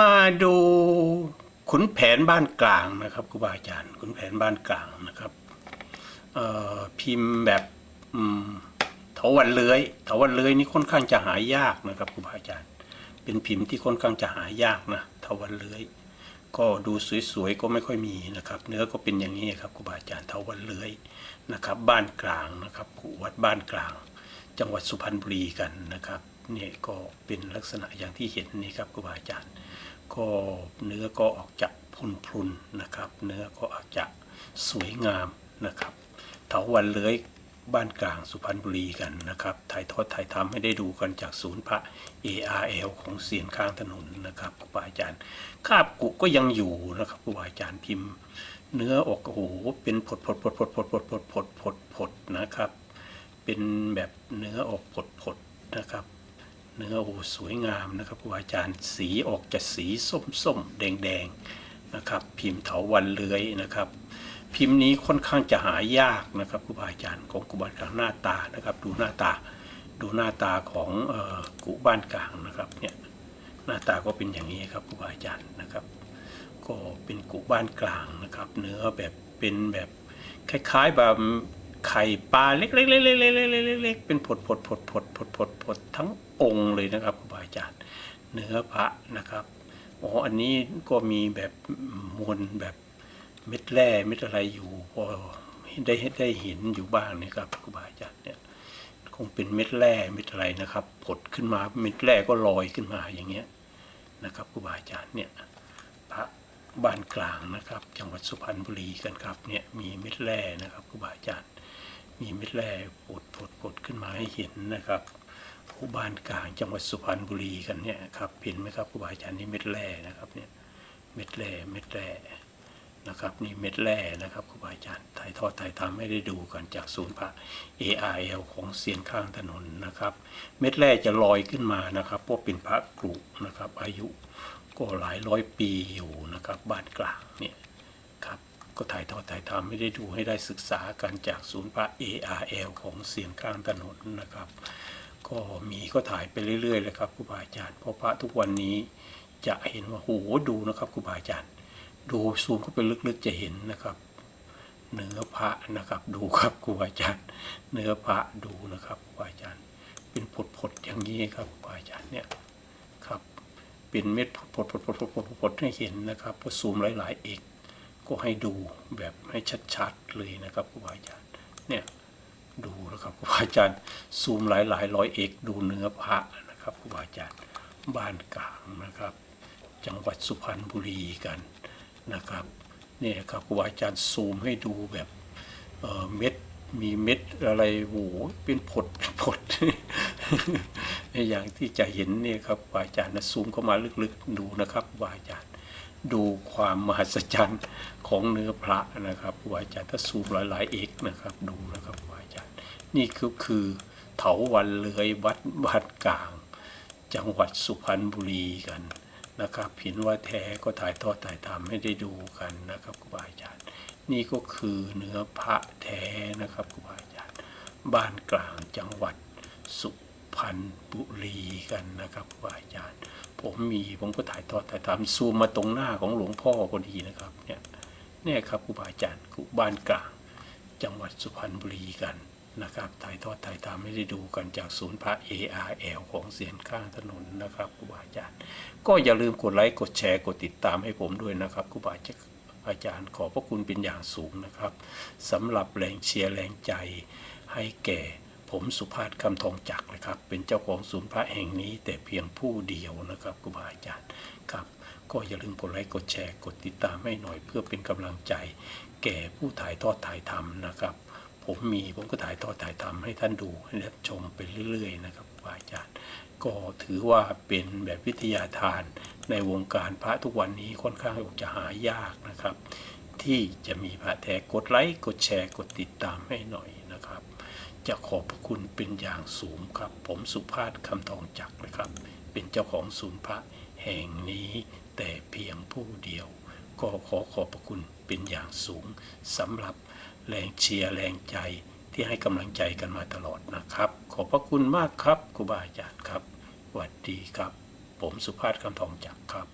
มาดูขุนแผนบ้านกลางนะครับครูบาอาจารย์ขุนแผนบ้านกลางนะครับพิมพ์แบบเถาวันเลื้อยเถาวันเลื้อยนี่ค่อนข้างจะหายากนะครับครูบาอาจารย์ เป็นพิมพ์ที่ค่อนข้างจะหายากนะเถาวันเลื้อยก็ดูสวยๆก็ไม่ค่อยมีนะครับ เนื้อก็เป็นอย่างนี้ครับครูบาอาจารย์เถาวันเลื้อยนะครับ บ้านกลางนะครับวัดบ้านกลาง จังหวัดสุพรรณบุรีกันนะครับ นี่ก็เป็นลักษณะอย่างที่เห็นนี่ครับครูบาอาจารย์ ก็เนื้อก็ออกจากพุนๆนะครับ เนื้อก็ออกจากสวยงามนะครับเถาวันเลื้อยบ้านกลางสุพรรณบุรีกันนะครับถ่ายทอดถ่ายทำให้ได้ดูกันจากศูนย์พระ ARL ของเสียนข้างถนนนะครับครูบาอาจารย์คาบกุก็ยังอยู่นะครับครูบาอาจารย์พิมพ์ เนื้อออกโอ้โหเป็นผดผดผดผดผดผดผดผดผดผดนะครับ เป็นแบบเนื้อออกผดผดนะครับ เนื้อโอ้สวยงามนะครับครูอาจารย์สีออกจะสีส้มส้มๆแดงแดงๆนะครับ พิมพ์เถาวันเลื้อยนะครับ พิมพ์นี้ค่อนข้างจะหายากนะครับครูบาอาจารย์ของกุบาอาจารย์หน้าตานะครับ ดูหน้าตาดูหน้าตาของออกุบ้านกลางนะครับเนี่ยหน้าตาก็เป็นอย่างนี้ครับครูบาอาจารย์นะครับ ก็เป็นกุบ้านกลางนะครับ เนื้อแบบเป็นแบบคล้ายๆแบบ ไข่ปลาเล็กๆๆๆๆๆๆเป็นผดผดผดผดผดผดผดทั้งองค์เลยนะครับครูบาอาจารย์ เนื้อพระนะครับอ๋ออันนี้ก็มีแบบมวลแบบเม็ดแร่เม็ดอะไรอยู่พอได้ได้เห็นอยู่บ้างนะครับครูบาอาจารย์เนี่ยคงเป็นเม็ดแร่เม็ดอะไรนะครับผดขึ้นมาเม็ดแร่ก็ลอยขึ้นมาอย่างเงี้ยนะครับครูบาอาจารย์เนี่ยพระบ้านกลางนะครับ จังหวัดสุพรรณบุรีกันครับเนี่ยมีเม็ดแร่นะครับครูบาอาจารย์ มีเม็ดแร่ปดปดปดขึ้นมาให้เห็นนะครับครูบ้านกลางจังหวัดสุพรรณบุรีกันเนี่ยครับเห็นไหมครับครูบาอาจารย์นี่เม็ดแร่นะครับเนี่ยเม็ดแร่เม็ดแร่นะครับนี่เม็ดแร่นะครับครูบาอาจารย์ถ่ายทอดถ่ายทำให้ได้ดูกันจากศูนย์พระ ARL ของเสียนข้างถนนนะครับ เม็ดแร่จะลอยขึ้นมานะครับเพราะเป็นพระกรุนะครับ อายุก็หลายร้อยปีอยู่นะครับบ้านกลางเนี่ย ก็ถ่ายทอดถ่ายทำไม่ได้ดูให้ได้ศึกษากันจากศูนย์พระ ARL ของเสียงข้างถนนนะครับ ก็มีก็ถ่ายไปเรื่อยๆเลยครับครูบาอาจารย์เพราะพระทุกวันนี้จะเห็นว่าโหดูนะครับครูบาอาจารย์ ดูซูมเข้าไปลึกๆจะเห็นนะครับเนื้อพระนะครับดูครับครูบาอาจารย์ เนื้อพระดูนะครับครูบาอาจารย์ เป็นผดๆอย่างนี้ครับครูบาอาจารย์เนี่ยครับเป็นเม็ดผดผดผดผดผดผดผดให้เห็นนะครับพอซูมหลายๆเอก ก็ให้ดูแบบให้ชัดๆเลยนะครับครูบาอาจารย์เนี่ยดูนะครับครูบาอาจารย์ซูมหลายหลายๆร้อยเอกดูเนื้อพระนะครับครูบาอาจารย์บ้านกลางนะครับ จังหวัดสุพรรณบุรีกันนะครับเนี่ยครับครูบาอาจารย์ซูมให้ดูแบบเออเม็ดมีเม็ดอะไรโหเป็นผดผดอย่างที่จะเห็นเนี่ยครับครูบาอาจารย์นะซูมเข้ามาลึกๆดูนะครับครูบาอาจารย์ ดูความมหัศจรรย์ของเนื้อพระนะครับครูบาอาจารย์ถ้าซูมหลายๆเอกนะครับดูนะครับครูบาอาจารย์นี่ก็คือเถาวันเลื้อยวัดบ้านกลาง จังหวัดสุพรรณบุรีกันนะครับเห็นว่าแท้ก็ถ่ายทอดถ่ายทำให้ได้ดูกันนะครับครูบาอาจารย์ นี่ก็คือเนื้อพระแท้นะครับครูบาอาจารย์ บ้านกลางจังหวัดสุ พรรณบุรีกันนะครับครูบาอาจารย์ ผมมีผมก็ถ่ายทอดถ่ายทำซูมมาตรงหน้าของหลวงพ่อพอดีนะครับเนี่ยเนี่ยครับครูบาอาจารย์ครูบ้านกลาง จังหวัดสุพรรณบุรีกันนะครับถ่ายทอดถ่ายทำไม่ได้ดูกันจากศูนย์พระ ARL ของเสียนข้างถนนนะครับครูบาอาจารย์ ก็อย่าลืมกดไลค์กดแชร์กดติดตามให้ผมด้วยนะครับครูบาอาจารย์ขอพระคุณเป็นอย่างสูงนะครับสำหรับแรงเชียร์แรงใจให้แก่ ผมสุภาพคำทองจักนะครับ เป็นเจ้าของศูนย์พระแห่งนี้ แต่เพียงผู้เดียวนะครับครูบาอาจารย์ครับ ก็อย่าลืมกดไลค์กดแชร์กดติดตามให้หน่อยเพื่อเป็นกำลังใจ แก่ผู้ถ่ายทอดถ่ายทำนะครับ ผมมีผมก็ถ่ายทอดถ่ายทำให้ท่านดูให้ท่านชมไปเรื่อย ๆ นะครับครูบาอาจารย์ก็ถือว่าเป็นแบบวิทยาทานในวงการพระทุกวันนี้ค่อนข้างจะหายากนะครับ ที่จะมีพระแท้กดไลค์กดแชร์กดติดตามให้หน่อย จะขอบพระคุณเป็นอย่างสูงครับ ผมสุภาพคำทองจักรนะครับ เป็นเจ้าของศูนย์พระแห่งนี้แต่เพียงผู้เดียว ก็ขอขอบพระคุณเป็นอย่างสูงสำหรับแรงเชียร์แรงใจที่ให้กำลังใจกันมาตลอดนะครับ ขอบพระคุณมากครับครูบาอาจารย์ครับสวัสดีครับ ผมสุภาพคำทองจักรครับ